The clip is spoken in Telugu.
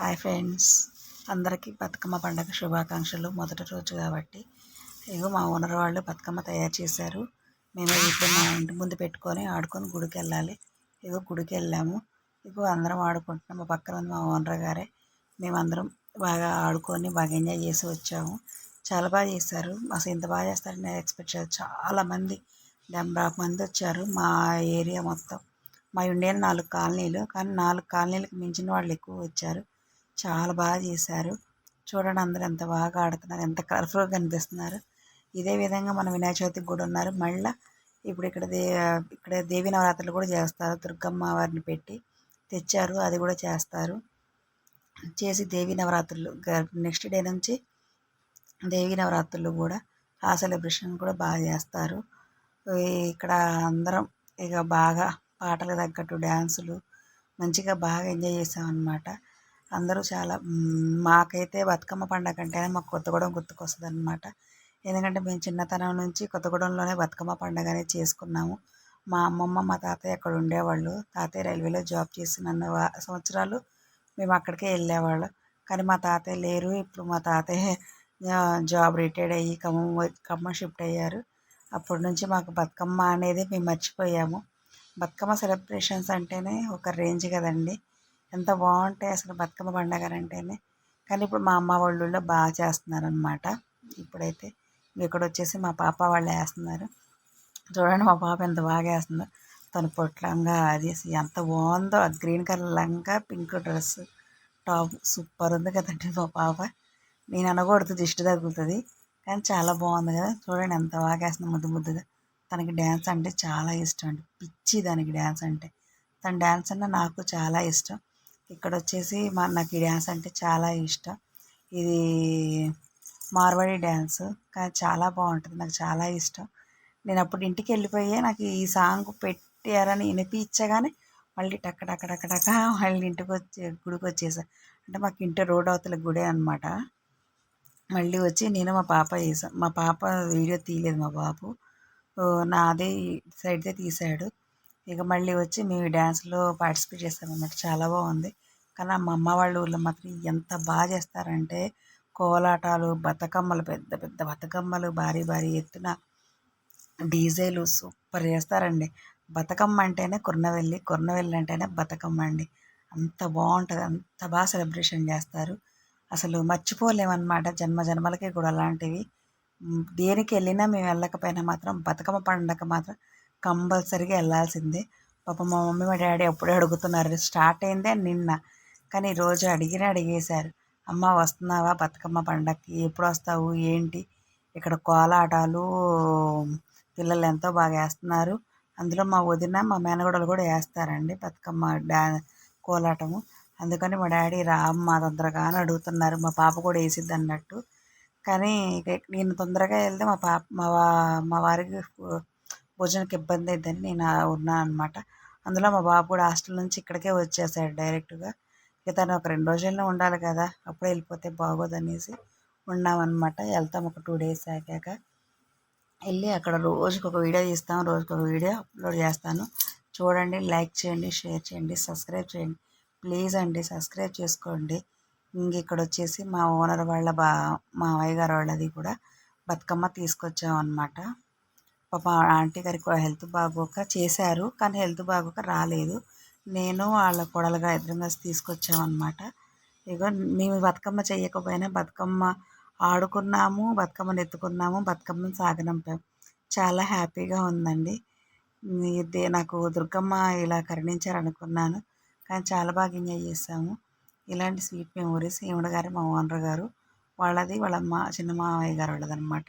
Hi friends. అందరికీ బతుకమ్మ పండగ శుభాకాంక్షలు. మొదటి రోజు కాబట్టి ఇగో మా ఓనర్ వాళ్ళు బతుకమ్మ తయారు చేశారు. మేము ఇప్పుడు మా ఇంటి ముందు పెట్టుకొని ఆడుకొని గుడికి వెళ్ళాలి ఇగో గుడికి వెళ్ళాము ఇగో అందరం ఆడుకుంటున్నాం. మా పక్కన ఉంది మా ఓనర్ గారే. మేమందరం బాగా ఆడుకొని బాగా ఎంజాయ్ చేసి వచ్చాము. చాలా బాగా చేశారు. అసలు ఇంత బాగా చేస్తారని నేను ఎక్స్పెక్ట్ చేయలేదు. చాలామంది డెబ్బై మంది వచ్చారు. మా ఏరియా మొత్తం మా ఇండియన్ నాలుగు కాలనీలు. కానీ నాలుగు కాలనీలకు మించిన వాళ్ళు ఎక్కువ వచ్చారు. చాలా బాగా చేశారు. చూడండి అందరూ ఎంత బాగా ఆడుతున్నారు ఎంత కలర్ఫుల్గా కనిపిస్తున్నారు. ఇదే విధంగా మన వినాయక చవితికి కూడా ఉన్నారు. మళ్ళీ ఇప్పుడు ఇక్కడ దే ఇక్కడ దేవి నవరాత్రులు కూడా చేస్తారు. దుర్గమ్మ వారిని పెట్టి తెచ్చారు అది కూడా చేస్తారు. చేసి దేవి నవరాత్రులు నెక్స్ట్ డే నుంచి దేవి నవరాత్రులు కూడా ఆ సెలబ్రేషన్ కూడా బాగా చేస్తారు. ఇక్కడ అందరం ఇక బాగా పాటలు తగ్గట్టు డ్యాన్సులు మంచిగా బాగా ఎంజాయ్ చేసామన్నమాట. అందరూ చాలా మాకైతే బతుకమ్మ పండగ అంటేనే మాకు కొత్తగూడెం గుర్తుకొస్తుంది అనమాట ఎందుకంటే మేము చిన్నతనం నుంచి కొత్తగూడెంలోనే బతుకమ్మ పండగ అనేది చేసుకున్నాము. మా అమ్మమ్మ మా తాతయ్య అక్కడ ఉండేవాళ్ళు. తాతయ్య రైల్వేలో జాబ్ చేసిన సంవత్సరాలు మేము అక్కడికే వెళ్ళేవాళ్ళు. కానీ మా తాతయ్య లేరు. ఇప్పుడు మా తాతయ్య జాబ్ రిటైర్డ్ అయ్యి ఖమ్మం ఖమ్మం షిఫ్ట్ అయ్యారు. అప్పటి నుంచి మాకు బతుకమ్మ అనేది మేము మర్చిపోయాము. బతుకమ్మ సెలబ్రేషన్స్ అంటేనే ఒక రేంజ్ కదండి. ఎంత బాగుంటాయి అసలు బతుకమ్మ పండగ అంటేనే కానీ ఇప్పుడు మా అమ్మ వాళ్ళ ఊళ్ళో బాగా చేస్తున్నారు అనమాట ఇప్పుడైతే ఇక్కడ వచ్చేసి మా పాప వాళ్ళు వేస్తున్నారు. చూడండి మా పాప ఎంత బాగా వేస్తుందో. తను పొట్లంగా అది ఎంత బాగుందో. గ్రీన్ కలర్ లంగా పింక్ డ్రెస్ టాప్. సూపర్ ఉంది కదండి మా పాప. నేను అనకూడదు దిష్టి తగులుతుంది. కానీ చాలా బాగుంది కదా. చూడండి ఎంత బాగా వేస్తుంది ముద్దు ముద్దుగా. తనకి డ్యాన్స్ అంటే చాలా ఇష్టం అండి. పిచ్చి దానికి డ్యాన్స్ అంటే. తన డ్యాన్స్ అన్న నాకు చాలా ఇష్టం. ఇక్కడ వచ్చేసి మా నాకు ఈ డ్యాన్స్ అంటే చాలా ఇష్టం. ఇది మార్వాడి డ్యాన్స్ కానీ చాలా బాగుంటుంది. నాకు చాలా ఇష్టం. నేను అప్పుడు ఇంటికి వెళ్ళిపోయే నాకు ఈ సాంగ్ పెట్టారని వినిపించగానే మళ్ళీ టక్క టక్క టక్క టక్క మళ్ళీ ఇంటికి వచ్చి గుడికి వచ్చేసా అంటే మాకు ఇంటి రోడ్ అవతల గుడే అనమాట మళ్ళీ వచ్చి నేను మా పాప చేసాను మా పాప వీడియో తీయలేదు మా బాబు. నాదే సైడ్దే తీశాడు ఇక మళ్ళీ వచ్చి మేము డ్యాన్స్లో పార్టిసిపేట్ చేస్తామన్నమాట. చాలా బాగుంది. కానీ మా అమ్మ వాళ్ళ ఊళ్ళో మాత్రం ఎంత బాగా చేస్తారంటే కోలాటాలు బతుకమ్మలు పెద్ద పెద్ద బతుకమ్మలు భారీ భారీ ఎత్తున డీజేలు సూపర్ చేస్తారండి. బతుకమ్మ అంటేనే కుర్నవెల్లి కుర్నవెల్లి అంటేనే బతుకమ్మ అండి. అంత బాగుంటుంది. అంత బాగా సెలబ్రేషన్ చేస్తారు. అసలు మర్చిపోలేమన్నమాట. జన్మ జన్మలకి కూడా అలాంటివి. దేనికి వెళ్ళినా మేము వెళ్ళకపోయినా మాత్రం బతుకమ్మ పండుగ మాత్రం కంపల్సరీగా వెళ్ళాల్సిందే. పాప మా మమ్మీ మా డాడీ ఎప్పుడే అడుగుతున్నారు స్టార్ట్ అయిందే నిన్న. కానీ రోజు అడిగిన అడిగేశారు. అమ్మ వస్తున్నావా బతుకమ్మ పండక్కి? ఎప్పుడు వస్తావు? ఏంటి? ఇక్కడ కోలాటాలు పిల్లలు ఎంతో బాగా వేస్తున్నారు. అందులో మా వదిన మా మేనగోడలు కూడా వేస్తారండి బతుకమ్మ డా కోలాటము. అందుకని మా డాడీ రా అమ్మ తొందరగా అని అడుగుతున్నారు. మా పాప కూడా వేసిద్ది అన్నట్టు. కానీ నేను తొందరగా వెళ్తే మా పాప మా మా వారికి భోజనానికి ఇబ్బంది అయిద్దని నేను ఉన్నాను అనమాట అందులో మా బాబు కూడా హాస్టల్ నుంచి ఇక్కడికే వచ్చేసాడు డైరెక్ట్గా. ఇక తను ఒక రెండు రోజుల్లో ఉండాలి కదా అప్పుడే వెళ్ళిపోతే బాగోదనేసి ఉన్నామన్నమాట. వెళ్తాం ఒక టూ డేస్ ఆగాక. వెళ్ళి అక్కడ రోజుకి ఒక వీడియో తీస్తాం రోజుకి ఒక వీడియో అప్లోడ్ చేస్తాను. చూడండి లైక్ చేయండి షేర్ చేయండి సబ్స్క్రైబ్ చేయండి. ప్లీజ్ అండి సబ్స్క్రైబ్ చేసుకోండి. ఇంక ఇక్కడ వచ్చేసి మా ఓనర్ వాళ్ళ బా మా అయ్య గారు వాళ్ళది కూడా బతుకమ్మ తీసుకొచ్చామన్నమాట. పాప ఆంటీ గారికి హెల్త్ బాగోక చేశారు కానీ హెల్త్ బాగోక రాలేదు. నేను వాళ్ళ కొడలుగా ఇద్దరం కలిసి తీసుకొచ్చామన్నమాట. ఇగో మేము బతుకమ్మ చేయకపోయినా బతుకమ్మ ఆడుకున్నాము బతుకమ్మను ఎత్తుకున్నాము బతుకమ్మను సాగనంపాం. చాలా హ్యాపీగా ఉందండి. ఇది నాకు దుర్గమ్మ ఇలా కరుణించారనుకున్నాను కానీ చాలా బాగా ఎంజాయ్ చేసాము ఇలాంటి స్వీట్ మెమోరీస్ ఈవిడ గారు మా ఓనర్ గారు వాళ్ళది వాళ్ళ మా చిన్న మావయ్య గారు వాళ్ళదనమాట